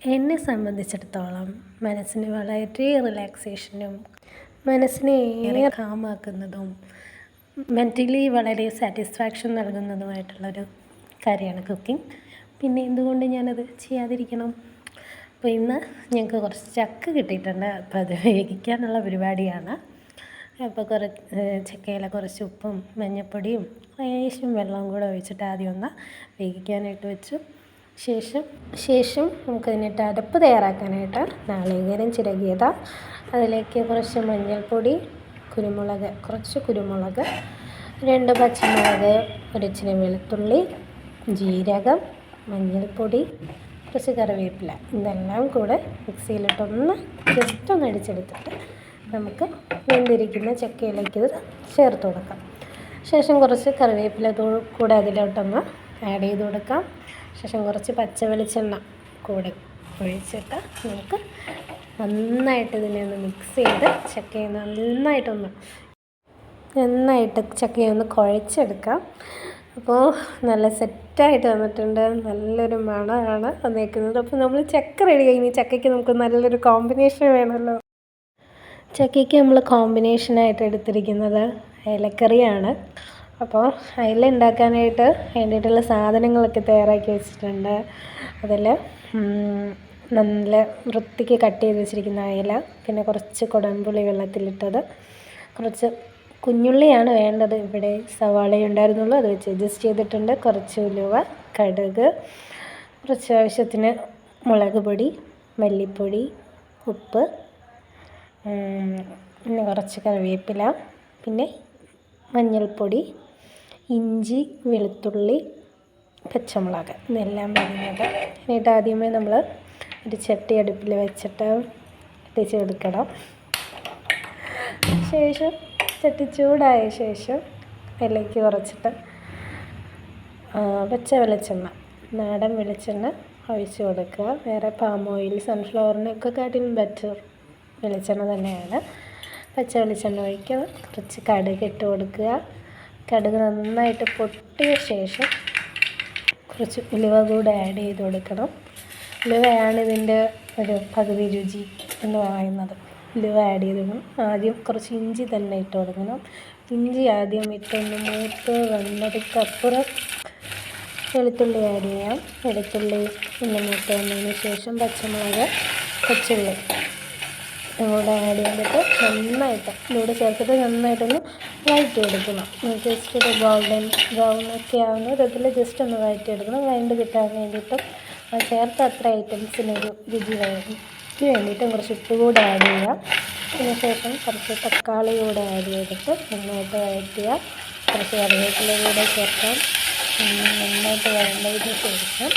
എന്നെ സംബന്ധിച്ചിടത്തോളം മനസ്സിന് വളരെ റിലാക്സേഷനും മനസ്സിനെ ഏറെ കാമാക്കുന്നതും മെന്റലി വളരെ സാറ്റിസ്ഫാക്ഷൻ നൽകുന്നതുമായിട്ടുള്ളൊരു കാര്യമാണ് കുക്കിംഗ് പിന്നെ എന്തുകൊണ്ട് ഞാനത് ചെയ്യാതിരിക്കണം? അപ്പോൾ ഇന്ന് ഞങ്ങൾക്ക് കുറച്ച് ചക്ക കിട്ടിയിട്ടുണ്ട്. അപ്പോൾ അത് വേവിക്കാനുള്ള പരിപാടിയാണ്. അപ്പോൾ കുറച്ച് ചക്കയില കുറച്ച് ഉപ്പും മഞ്ഞൾപ്പൊടിയും ലേശം വെള്ളവും കൂടെ ഒഴിച്ചിട്ട് ആദ്യം ഒന്ന് വേവിക്കാനായിട്ട് വെച്ചു. ശേഷം ശേഷം നമുക്കതിനിട്ട് അടപ്പ് തയ്യാറാക്കാനായിട്ട് നാളികേരം ചിരകിയത്. അതിലേക്ക് കുറച്ച് മഞ്ഞൾപ്പൊടി കുരുമുളക് കുറച്ച് കുരുമുളക് രണ്ട് പച്ചമുളക് ഒരു ഇച്ചിരി വെളുത്തുള്ളി ജീരകം മഞ്ഞൾപ്പൊടി കുറച്ച് കറിവേപ്പില. ഇതെല്ലാം കൂടെ മിക്സിയിലിട്ടൊന്ന് ജസ്റ്റ് ഒന്ന് അടിച്ചെടുത്തിട്ട് നമുക്ക് വെന്തിരിക്കുന്ന ചക്കയിലേക്ക് ഇത് ചേർത്ത് കൊടുക്കാം. ശേഷം കുറച്ച് കറിവേപ്പില കൂടെ അതിലോട്ടൊന്ന് ആഡ് ചെയ്ത് കൊടുക്കാം. ശേഷം കുറച്ച് പച്ച വെളിച്ചെണ്ണ കൂടെ ഒഴിച്ചിട്ട് നമുക്ക് നന്നായിട്ട് ഇതിനെ ഒന്ന് മിക്സ് ചെയ്ത് ചക്കയെ നന്നായിട്ടൊന്ന് നന്നായിട്ട് ചക്കയെ ഒന്ന് കുഴച്ചെടുക്കാം. അപ്പോൾ നല്ല സെറ്റായിട്ട് വന്നിട്ടുണ്ട്. നല്ലൊരു മണമാണ് വന്നേക്കുന്നത്. അപ്പോൾ നമ്മൾ ചക്ക റെഡി കഴിഞ്ഞ് ചക്കയ്ക്ക് നമുക്ക് നല്ലൊരു കോമ്പിനേഷൻ വേണമല്ലോ ചക്കയ്ക്ക് നമ്മൾ കോമ്പിനേഷനായിട്ട് എടുത്തിരിക്കുന്നത് ഇലക്കറിയാണ് അപ്പോൾ അയില ഉണ്ടാക്കാനായിട്ട് വേണ്ടിയിട്ടുള്ള സാധനങ്ങളൊക്കെ തയ്യാറാക്കി വെച്ചിട്ടുണ്ട്. അതിൽ നല്ല വൃത്തിക്ക് കട്ട് ചെയ്ത് വെച്ചിരിക്കുന്ന അയില പിന്നെ കുറച്ച് കുടംപുളി വെള്ളത്തിലിട്ടത്. കുറച്ച് കുഞ്ഞുള്ളിയാണ് വേണ്ടത്. ഇവിടെ സവാള ഉണ്ടായിരുന്നുള്ളൂ. അത് വെച്ച് അഡ്ജസ്റ്റ് ചെയ്തിട്ടുണ്ട്. കുറച്ച് ഉലുവ കടുക് കുറച്ച് ആവശ്യത്തിന് മുളക് പൊടി മല്ലിപ്പൊടി ഉപ്പ് പിന്നെ കുറച്ച് കറിവേപ്പില പിന്നെ മഞ്ഞൾപ്പൊടി ഇഞ്ചി വെളുത്തുള്ളി പച്ചമുളക് ഇതെല്ലാം വരുന്നത് എന്നിട്ട് ആദ്യമേ നമ്മൾ ഒരു ചട്ടി അടുപ്പിൽ വെച്ചിട്ട് കത്തിച്ച് കൊടുക്കണം ശേഷം ചട്ടി ചൂടായ ശേഷം അതിലേക്ക് കുറച്ചിട്ട് പച്ച വെളിച്ചെണ്ണ നാടൻ വെളിച്ചെണ്ണ ഒഴിച്ച് കൊടുക്കുക. വേറെ പാം ഓയിൽ സൺഫ്ലവറിനൊക്കെ കാട്ടിലും ബെറ്റർ വെളിച്ചെണ്ണ തന്നെയാണ്. പച്ച വെളിച്ചെണ്ണ ഒഴിക്കുക. കുറച്ച് കടുക് ഇട്ട് കൊടുക്കുക. കടുക് നന്നായിട്ട് പൊട്ടിയ ശേഷം കുറച്ച് ഉലുവ കൂടെ ആഡ് ചെയ്ത് കൊടുക്കണം. ഉലുവയാണ് ഇതിന്റെ ഒരു പകുതി രുചി എന്ന് പറയുന്നത്. ഉലുവ ആഡ് ചെയ്ത് കൊടുക്കണം. ആദ്യം കുറച്ച് ഇഞ്ചി തന്നെ ഇട്ട് കൊടുക്കണം. ഇഞ്ചി ആദ്യം ഇട്ടൊന്ന് മൂത്ത് വന്നതുക്കപ്പുറം വെളുത്തുള്ളി ആഡ് ചെയ്യാം. വെളുത്തുള്ളി ഒന്ന് മൂത്ത് വന്നതിന് ശേഷം പച്ചമുളക് കൊച്ചുള്ളി കൂടെ ആഡ് ചെയ്തിട്ട് നന്നായിട്ട് ഇതൂടെ ചേർത്തിട്ട് നന്നായിട്ടൊന്ന് വഴറ്റി എടുക്കണം. ജസ്റ്റ് ഒരു ഗോൾഡൻ ബ്രൗൺ ഒക്കെ ആവുന്ന വിധത്തിൽ ജസ്റ്റ് ഒന്ന് വഴറ്റി എടുക്കണം. വഴണ്ട് കിട്ടാൻ വേണ്ടിയിട്ടും ചേർത്ത അത്ര ഐറ്റംസിനൊരു രുചി വേണം. വേണ്ടിയിട്ടും കുറച്ച് ഉപ്പ് കൂടെ ആഡ് ചെയ്യാം. അതിനുശേഷം കുറച്ച് തക്കാളി കൂടെ ആഡ് ചെയ്തിട്ട് നന്നായിട്ട് വഴറ്റുക കുറച്ച് കറിവേപ്പില കൂടെ ചേർക്കാം. നന്നായിട്ട് വഴണ്ടതിന് ശേഷം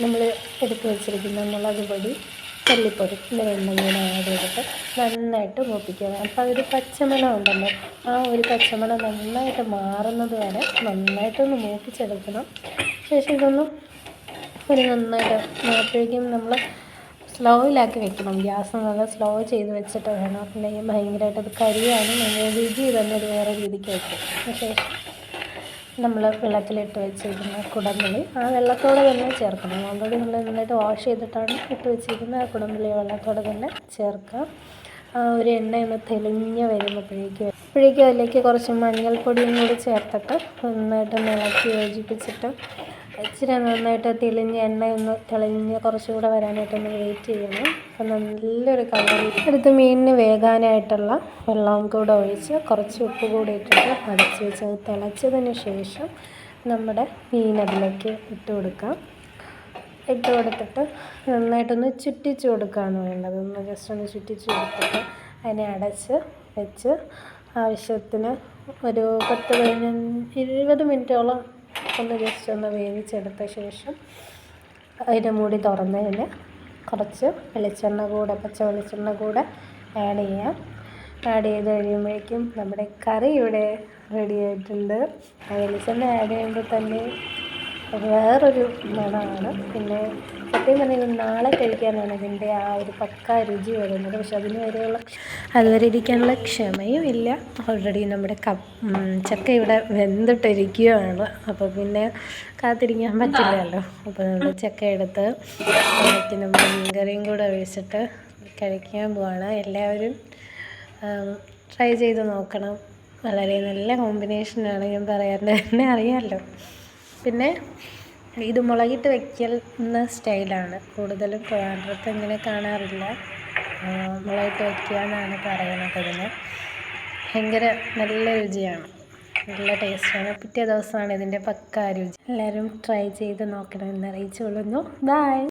നമ്മൾ എടുത്ത് വെച്ചിരിക്കുന്ന മുളക് പൊടി മല്ലിപ്പൊടി ഇത് രണ്ടും കൂടെ ആഡ് ചെയ്തിട്ട് നന്നായിട്ട് മൂപ്പിക്കുക. അപ്പോൾ അതൊരു പച്ചമണം ഉണ്ടല്ലോ ആ ഒരു പച്ചമണം നന്നായിട്ട് മാറുന്നത് വരെ നന്നായിട്ടൊന്ന് മൂപ്പിച്ചെടുക്കണം. ശേഷം ഇതൊന്ന് ഒരു നന്നായിട്ട് അപ്പോഴേക്കും നമ്മൾ സ്ലോയിലാക്കി വെക്കണം. ഗ്യാസ് നല്ല സ്ലോ ചെയ്ത് വെച്ചിട്ട് വേണം. അല്ലെങ്കിൽ ഭയങ്കരമായിട്ട് അത് കരിയാണ്. നമ്മൾ രുചി തന്നെ ഒരു വേറെ രീതിക്ക് വെക്കും. ശേഷം നമ്മൾ വെള്ളത്തിലിട്ട് വെച്ചിരിക്കുന്ന കുടംപുളി. ആ വെള്ളത്തോടെ തന്നെ ചേർക്കണം. ഓൾറെഡി നമ്മൾ നന്നായിട്ട് വാഷ് ചെയ്തിട്ടാണ് ഇട്ട് വെച്ചിരിക്കുന്നത്. ആ കുടംപുളി വെള്ളത്തോടെ തന്നെ ചേർക്കാം. ആ ഒരു എണ്ണ ഒന്ന് തെളിഞ്ഞ് വരുമ്പോഴേക്കും അപ്പോഴേക്കും അതിലേക്ക് കുറച്ച് മഞ്ഞൾപ്പൊടിയും കൂടി ചേർത്തിട്ട് നന്നായിട്ട് ഇളക്കി യോജിപ്പിച്ചിട്ട് ഇച്ചിരി നന്നായിട്ട് തെളിഞ്ഞ് എണ്ണയൊന്ന് തെളിഞ്ഞ് കുറച്ചുകൂടെ വരാനായിട്ടൊന്ന് വെയിറ്റ് ചെയ്യണം. അപ്പം നല്ലൊരു കളർ എടുത്ത് മീനിന് വേകാനായിട്ടുള്ള വെള്ളം കൂടെ ഒഴിച്ച് കുറച്ച് ഉപ്പ് കൂടി ഇട്ടിട്ട് അടച്ച് വെച്ച് അത് തിളച്ചതിന് ശേഷം നമ്മുടെ മീൻ അതിലേക്ക് ഇട്ട് കൊടുക്കാം. ഇട്ട് കൊടുത്തിട്ട് നന്നായിട്ടൊന്ന് ചുറ്റിച്ച് കൊടുക്കുകയാണ് വേണ്ടത്. ഒന്ന് ജസ്റ്റ് ഒന്ന് ചുറ്റിച്ച് കൊടുത്തിട്ട് അതിനെ അടച്ച് വെച്ച് ആവശ്യത്തിന് ഒരു പത്ത് പതിനഞ്ച് ഇരുപത് മിനിറ്റോളം ഒന്ന് ജസ്റ്റ് ഒന്ന് വേവിച്ചെടുത്ത ശേഷം അതിന്റെ മൂടി തുറന്നതിന് കുറച്ച് വെളിച്ചെണ്ണ കൂടെ പച്ച വെളിച്ചെണ്ണ കൂടെ ആഡ് ചെയ്യാം. ആഡ് ചെയ്ത് കഴിയുമ്പോഴേക്കും നമ്മുടെ കറി ഇവിടെ റെഡി ആയിട്ടുണ്ട്. വെളിച്ചെണ്ണ ആഡ് ചെയ്യുമ്പോൾ തന്നെ വേറൊരു മണമാണ്. പിന്നെ സത്യം പറഞ്ഞാൽ നാളെ കഴിക്കാനാണ് ഇതിന്റെ ആ ഒരു പക്ക രുചി വരുന്നത്. പക്ഷെ അതിന് വരെയുള്ള അതുവരെ ഇരിക്കാനുള്ള ക്ഷമയും ഇല്ല. ഓൾറെഡി നമ്മുടെ കപ്പ് ചക്ക ഇവിടെ വെന്തിട്ടിരിക്കുകയാണ്. അപ്പോൾ പിന്നെ കാത്തിരിക്കാൻ പറ്റില്ലല്ലോ. അപ്പോൾ നമ്മൾ ചക്ക എടുത്ത് അതിലേക്ക് നമ്മൾ മീൻകറിയും കൂടെ ഒഴിച്ചിട്ട് കഴിക്കാൻ പോവാണ്. എല്ലാവരും ട്രൈ ചെയ്ത് നോക്കണം. വളരെ നല്ല കോമ്പിനേഷനാണ് ഞാൻ പറയാറുണ്ട്. എന്നെ അറിയാമല്ലോ. പിന്നെ ഇത് മുളകിട്ട് വയ്ക്കുന്ന സ്റ്റൈലാണ്. കൂടുതലും ട്രിവാൻഡ്രത്ത് ഇങ്ങനെ കാണാറില്ല. മുളകിട്ട് വയ്ക്കുക എന്നാണ് പറയുന്നത് ഇതിന് ഭയങ്കര നല്ല രുചിയാണ്. നല്ല ടേസ്റ്റാണ്. പിറ്റേ ദിവസമാണ് ഇതിന്റെ പക്കാ രുചി. എല്ലാവരും ട്രൈ ചെയ്ത് നോക്കണമെന്ന് അറിയിച്ചുകൊള്ളുന്നു. ബൈ.